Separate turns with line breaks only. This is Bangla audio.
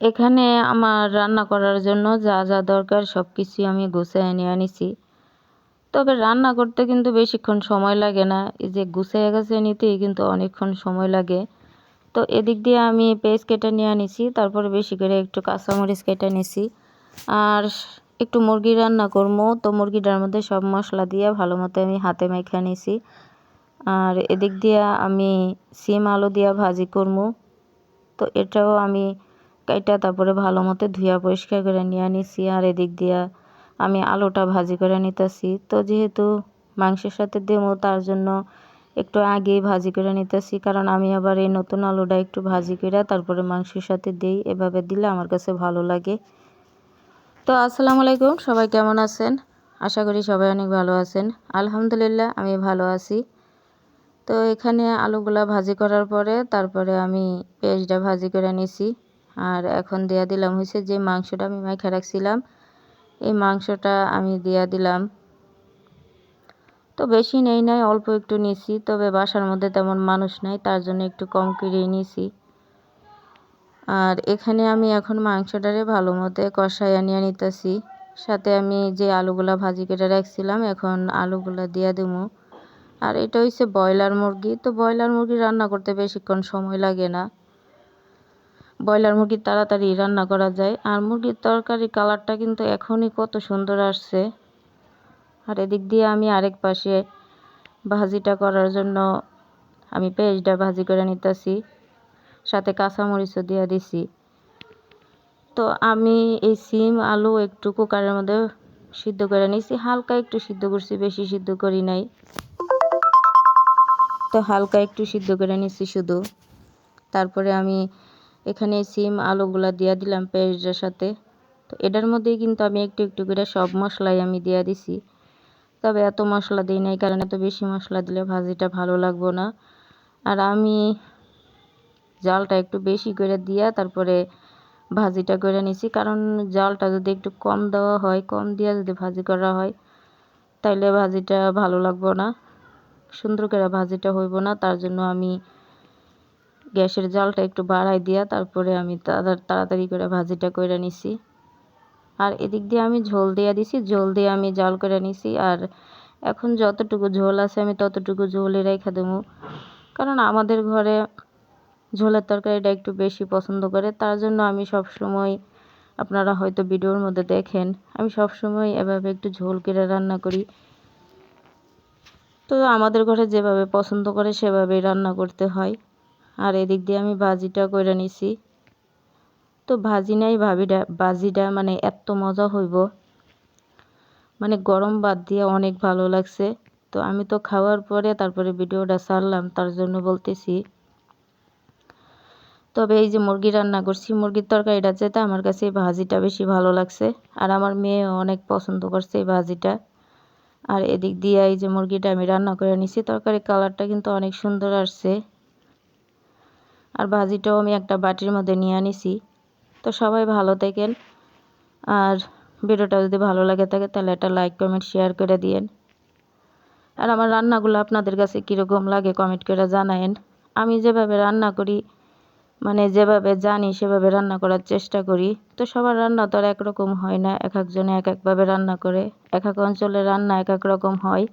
এখানে আমার রান্না করার জন্য যা যা দরকার সব কিছুই আমি গুছিয়ে নিয়ে আনিছি। তবে রান্না করতে কিন্তু বেশিক্ষণ সময় লাগে না। এই যে গুছিয়ে গেছে নিতেই কিন্তু অনেকক্ষণ সময় লাগে। তো এদিক দিয়ে আমি পেস্ট কেটে নিয়ে আনিছি, তারপরে বেশি করে একটু কাঁচামরিচ কেটে নিছি। আর একটু মুরগি রান্না করব। তো মুরগিটার মধ্যে সব মশলা দিয়ে ভালো মতো আমি হাতে মেখে নিছি। আর এদিক দিয়ে আমি সিম আলু দিয়ে ভাজি করব। তো এটাও আমি কাইটা তারপরে ভালো মতো ধুয়া পরিষ্কার করে নিয়ে নিছি আর এদিক দিয়া আমি আলুটা ভাজি করে নিতেছি। তো যেহেতু মাংসের সাথে দেবো তার জন্য একটু আগেই ভাজি করে নিতেছি। কারণ আমি আবার এই নতুন আলুটা একটু ভাজি করে তারপরে মাংসের সাথে দিই। এভাবে দিলে আমার কাছে ভালো লাগে। তো আসসালামু আলাইকুম, সবাই কেমন আছেন? আশা করি সবাই অনেক ভালো আছেন। আলহামদুলিল্লাহ, আমি ভালো আছি। তো এখানে আলুগুলা ভাজি করার পরে তারপরে আমি পেঁয়াজটা ভাজি করে নিছি। আর এখন দেয়া দিলাম হয়েছে যে মাংসটা আমি মাইখা রাখছিলাম, এই মাংসটা আমি দিয়া দিলাম। তো বেশি নেই নাই, অল্প একটু নিছি, তবে বাসার মধ্যে তেমন মানুষ নাই, তার জন্য একটু কম করে নিছি। আর এখানে আমি এখন মাংসটারে ভালো মতো কষাইয়া নিয়ে নিতেছি। সাথে আমি যে আলুগুলা ভাজি কেটে রাখছিলাম, এখন আলুগুলা দিয়ে দেবো আর এটা হচ্ছে ব্রয়লার মুরগি, তো ব্রয়লার মুরগি রান্না করতে বেশিক্ষণ সময় লাগে না। ব্রয়লার মুরগি তাড়াতাড়ি রান্না করা যায়। আর মুরগির তরকারি কালারটা কিন্তু এখনই কত সুন্দর আসছে। আর এদিক দিয়ে আমি আরেক পাশে ভাজিটা করার জন্য আমি পেঁয়াজটা ভাজি করে নিতেছি। সাথে কাঁচামরিচও দিয়ে দিছি। তো আমি এই সিম, আলু একটু কুকারের মধ্যে সিদ্ধ করে নিছি। হালকা একটু সিদ্ধ করছি, বেশি সিদ্ধ করি নাই। তো হালকা একটু সিদ্ধ করে নিছি শুধু। তারপরে আমি এখানে সিম, আলুগুলা দিয়া দিলাম পেঁয়াজের সাথে। তো এটার মধ্যেই কিন্তু আমি একটু একটু করে সব মশলাই আমি দিয়া দিছি। তবে এত মশলা দিই নাই, কারণ এত বেশি মশলা দিলে ভাজিটা ভালো লাগবো না। আর আমি জালটা একটু বেশি করে দিয়া তারপরে ভাজিটা করে নিছি, কারণ জালটা যদি একটু কম দেওয়া হয়, কম দিয়া যদি ভাজি করা হয়, তাইলে ভাজিটা ভালো লাগবো না। সুন্দর করে ভাজিটা হইব না, তার জন্য আমি গ্যাসের জালটা একটু বাড়াই দিয়া তারপরে আমি তাড়াতাড়ি করে ভাজিটা করে নিছি। আর এদিক দিয়ে আমি ঝোল দিয়ে দিছি, ঝোল দিয়ে আমি জাল করে নিছি। আর এখন যতটুকু ঝোল আছে আমি ততটুকু ঝোলে রেখে দেবো। কারণ আমাদের ঘরে ঝোলের তরকারিটা একটু বেশি পছন্দ করে, তার জন্য আমি সব সময় আপনারা হয়তো ভিডিওর মধ্যে দেখেন, আমি সব সময় এভাবে একটু ঝোল কেটে রান্না করি। তো আমাদের ঘরে যেভাবে পছন্দ করে সেভাবেই রান্না করতে হয়। আর এদিক দিয়ে আমি ভাজিটা করে নিছি। তো ভাজি নাই ভাবিটা ভাজিটা মানে এত মজা হইব। মানে গরম বাদ দিয়ে অনেক ভালো লাগছে। তো আমি তো খাওয়ার পরে তারপরে ভিডিওটা সারলাম তার জন্য বলতেছি। তবে এই যে মুরগি রান্না করছি, মুরগির তরকারিটা যেতে আমার কাছে এই ভাজিটা বেশি ভালো লাগছে। আর আমার মেয়েও অনেক পছন্দ করছে এই ভাজিটা। আর এদিক দিয়ে এই যে মুরগিটা আমি রান্না করে নিছি, তরকারির কালারটা কিন্তু অনেক সুন্দর আসছে। আর ভাজিটাও আমি একটা বাটির মধ্যে নিয়ে আনিছি। তো সবাই ভালো থাকেন। আর ভিডিওটা যদি ভালো লাগে থাকে, তাহলে একটা লাইক কমেন্ট শেয়ার করে দিয়েন। আর আমার রান্নাগুলো আপনাদের কাছে কীরকম লাগে কমেন্ট করে জানায়েন। আমি যেভাবে রান্না করি মানে যেভাবে জানি সেভাবে রান্না করার চেষ্টা করি। তো সবার রান্না তো আর একরকম হয় না, এক একজনে এক একভাবে রান্না করে। এক এক অঞ্চলে রান্না এক এক রকম হয়।